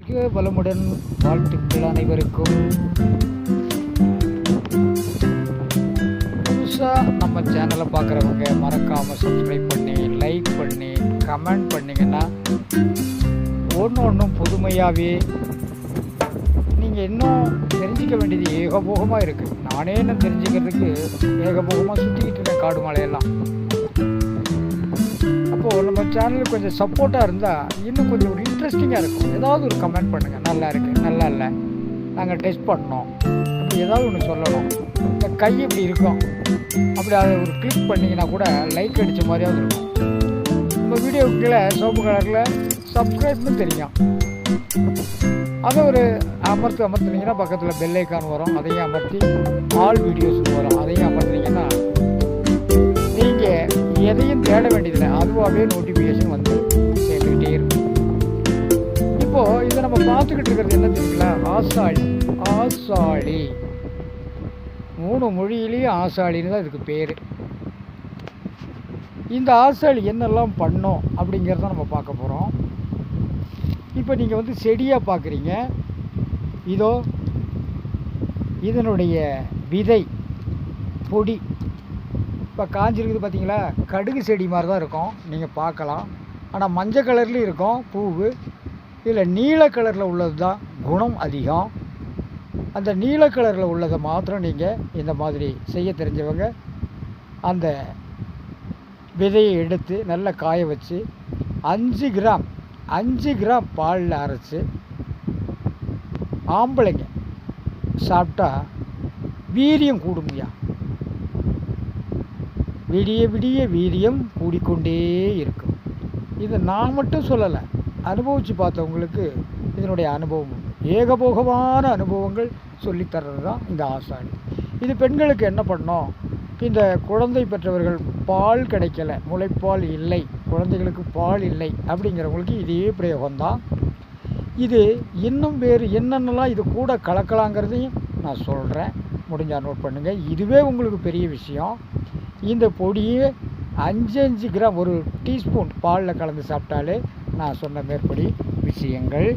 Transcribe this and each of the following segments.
மிக வளமுடன் வாழ்த்துக்கள் அனைவருக்கும். புதுசாக நம்ம சேனலை பார்க்குறவங்க மறக்காமல் சப்ஸ்கிரைப் பண்ணி லைக் பண்ணி கமெண்ட் பண்ணிங்கன்னா ஒன்று ஒன்றும் புதுமையாகவே நீங்கள் இன்னும் தெரிஞ்சிக்க வேண்டியது ஏகபோகமாக இருக்குது நானே என்ன தெரிஞ்சுக்கிறதுக்கு ஏகபோகமாக சுற்றிக்கிட்டு இருக்கேன் காடு மலையெல்லாம். அப்போது நம்ம சேனலுக்கு கொஞ்சம் சப்போர்ட்டாக இருந்தால் இன்னும் கொஞ்சம் ஒரு இன்ட்ரெஸ்டிங்காக இருக்கும். ஏதாவது ஒரு கமெண்ட் பண்ணுங்கள் நல்லா இருக்குது நல்லா இல்லை. நாங்கள் டெஸ்ட் பண்ணோம். அப்படி ஏதாவது ஒன்று சொல்லணும். இந்த கை இப்படி இருக்கும். அப்படி அதை ஒரு கிளிக் பண்ணிங்கன்னா கூட லைக் அடித்த மாதிரியாவது இருக்கும். நம்ம வீடியோக்கில் சோப்பு கலரில் சப்ஸ்கிரைப்னு தெரியும். அதை ஒரு அமர்த்து அமர்த்துனீங்கன்னா பக்கத்தில் பெல் ஐக்கான் வரும். அதையும் அமர்த்தி ஆல் வீடியோஸ் வரும் தேட வேண்டியதில்லை. அதுவாகவே நோட்டிஃபிகேஷன் வந்து சேர்ந்துக்கிட்டே இருக்கும். இப்போது இதை நம்ம பார்த்துக்கிட்டு இருக்கிறது என்ன தெரியுங்களா? ஆசாளி. ஆசாளி. மூணு மொழியிலேயும் ஆசாளின்னு தான் இதுக்கு பேர். இந்த ஆசாளி என்னெல்லாம் பண்ணோம் அப்படிங்கிறத நம்ம பார்க்க போகிறோம் இப்போ நீங்கள் வந்து செடியாக பார்க்குறீங்க. இதோ இதனுடைய விதை பொடி. இப்போ காஞ்சிருக்குது பார்த்தீங்களா? கடுகு செடி மாதிரி தான் இருக்கும். நீங்கள் பார்க்கலாம். ஆனால் மஞ்சள் கலர்லேயும் இருக்கும் பூவு. இதில் நீல கலரில் உள்ளது தான் குணம் அதிகம். அந்த நீல கலரில் உள்ளதை மாத்திரம் நீங்கள் இந்த மாதிரி செய்ய தெரிஞ்சவங்க அந்த விதையை எடுத்து நல்லா காய வச்சு அஞ்சு கிராம் அஞ்சு கிராம் பாலில் அரைச்சி ஆம்பளைங்க சாப்பிட்டா வீரியம் கூடுங்கய்யா விடிய விடிய வீரியம் கூடிக்கொண்டே இருக்கும். இதை நான் மட்டும் சொல்லலை அனுபவித்து பார்த்தவங்களுக்கு இதனுடைய அனுபவம் ஏகபோகமான அனுபவங்கள் சொல்லித்தர்றது தான் இந்த ஆசானி இது பெண்களுக்கு என்ன பண்ணோம்? இந்த குழந்தை பெற்றவர்கள் பால் கிடைக்கல முளைப்பால் இல்லை குழந்தைகளுக்கு பால் இல்லை அப்படிங்கிறவங்களுக்கு இதே பிரயோகம்தான். இது இன்னும் வேறு என்னென்னலாம் இது கூட கலக்கலாங்கிறதையும் நான் சொல்கிறேன் முடிஞ்சால் நோட் பண்ணுங்கள் இதுவே உங்களுக்கு பெரிய விஷயம். இந்த பொடியை அஞ்சு அஞ்சு கிராம் ஒரு டீஸ்பூன் பாலில் கலந்து சாப்பிட்டாலே நான் சொன்ன மேற்படி விஷயங்கள்.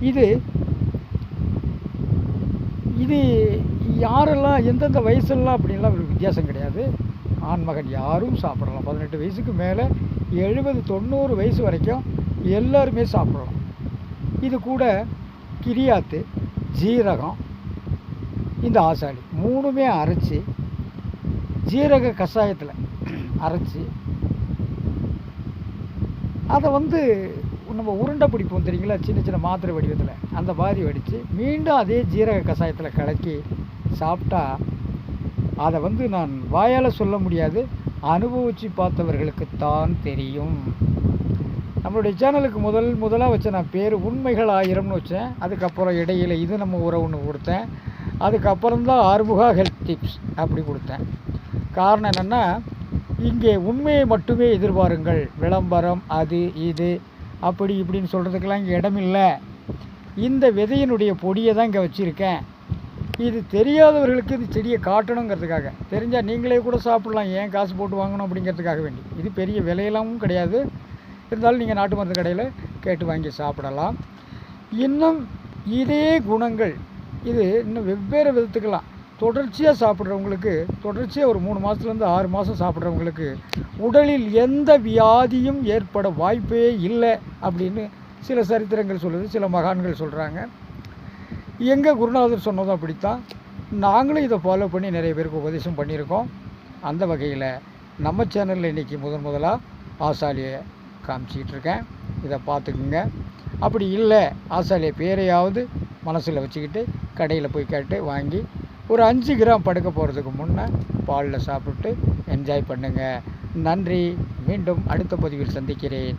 இது இது யாரெல்லாம் எந்தெந்த வயசுலாம் அப்படின்லாம் வித்தியாசம் கிடையாது. ஆண்மகன் யாரும் சாப்பிடலாம். பதினெட்டு வயசுக்கு மேலே எழுபது தொண்ணூறு வயசு வரைக்கும் எல்லாருமே சாப்பிடலாம். இது கூட கிரியாத்து ஜீரகம் இந்த ஆசாளி மூணுமே அரைச்சி ஜீரக கஷாயத்தில் அரைச்சி அதை வந்து நம்ம உருண்டை பிடிப்போம் தெரியுங்களா? சின்ன சின்ன மாத்திரை வடிவத்தில். அந்த மாதிரி வடித்து மீண்டும் அதே ஜீரக கஷாயத்தில் கலக்கி சாப்பிட்டா அதை வந்து நான் வாயால் சொல்ல முடியாது. அனுபவித்து பார்த்தவர்களுக்குத்தான் தெரியும். நம்மளுடைய சேனலுக்கு முதல் முதலாக வச்ச நான் பேர் உண்மைகள் ஆயிரம்னு வச்சேன். அதுக்கப்புறம் இடையில் இது நம்ம உறவு ஒன்று கொடுத்தேன். அதுக்கப்புறம் தான் ஆறுமுகா ஹெல்த் டிப்ஸ் அப்படி கொடுத்தேன். காரணம் என்னென்னா இங்கே உண்மையை மட்டுமே எதிர்பாருங்கள். விளம்பரம் அது இது அப்படி இப்படின்னு சொல்கிறதுக்கெல்லாம் இங்கே இடமில்லை. இந்த விதையினுடைய பொடியை தான் இங்கே வச்சுருக்கேன். இது தெரியாதவர்களுக்கு இது செடியை காட்டணுங்கிறதுக்காக. தெரிஞ்சால் நீங்களே கூட சாப்பிட்லாம். ஏன் காசு போட்டு வாங்கணும் அப்படிங்கிறதுக்காக வேண்டி. இது பெரிய விலையெல்லாமும் கிடையாது. இருந்தாலும் நீங்கள் நாட்டு மருந்து கடையில் கேட்டு வாங்கி சாப்பிடலாம். இன்னும் இதே குணங்கள். இது இன்னும் வெவ்வேறு விதத்துக்கெல்லாம். தொடர்ச்சியாக சாப்பிட்றவங்களுக்கு தொடர்ச்சியாக ஒரு மூணு மாதத்துலேருந்து ஆறு மாதம் சாப்பிட்றவங்களுக்கு உடலில் எந்த வியாதியும் ஏற்பட வாய்ப்பே இல்லை அப்படின்னு சில சரித்திரங்கள் சொல்லுது சில மகான்கள் சொல்கிறாங்க எங்கள் குருநாதர் சொன்னதும் அப்படித்தான். நாங்களும் இதை ஃபாலோ பண்ணி நிறைய பேருக்கு உபதேசம் பண்ணியிருக்கோம். அந்த வகையில் நம்ம சேனலில் இன்றைக்கி முதன் முதலாக ஆசாலியை காமிச்சிக்கிட்டு இருக்கேன். இதை பார்த்துக்குங்க. அப்படி இல்லை ஆசாலிய பேரையாவது மனசில் வச்சுக்கிட்டு கடையில் போய் கேட்டு வாங்கி ஒரு அஞ்சு கிராம் படுக்க போகிறதுக்கு முன்னே பாலில் சாப்பிட்டு என்ஜாய் பண்ணுங்கள் நன்றி. மீண்டும் அடுத்த பதிவில் சந்திக்கிறேன்.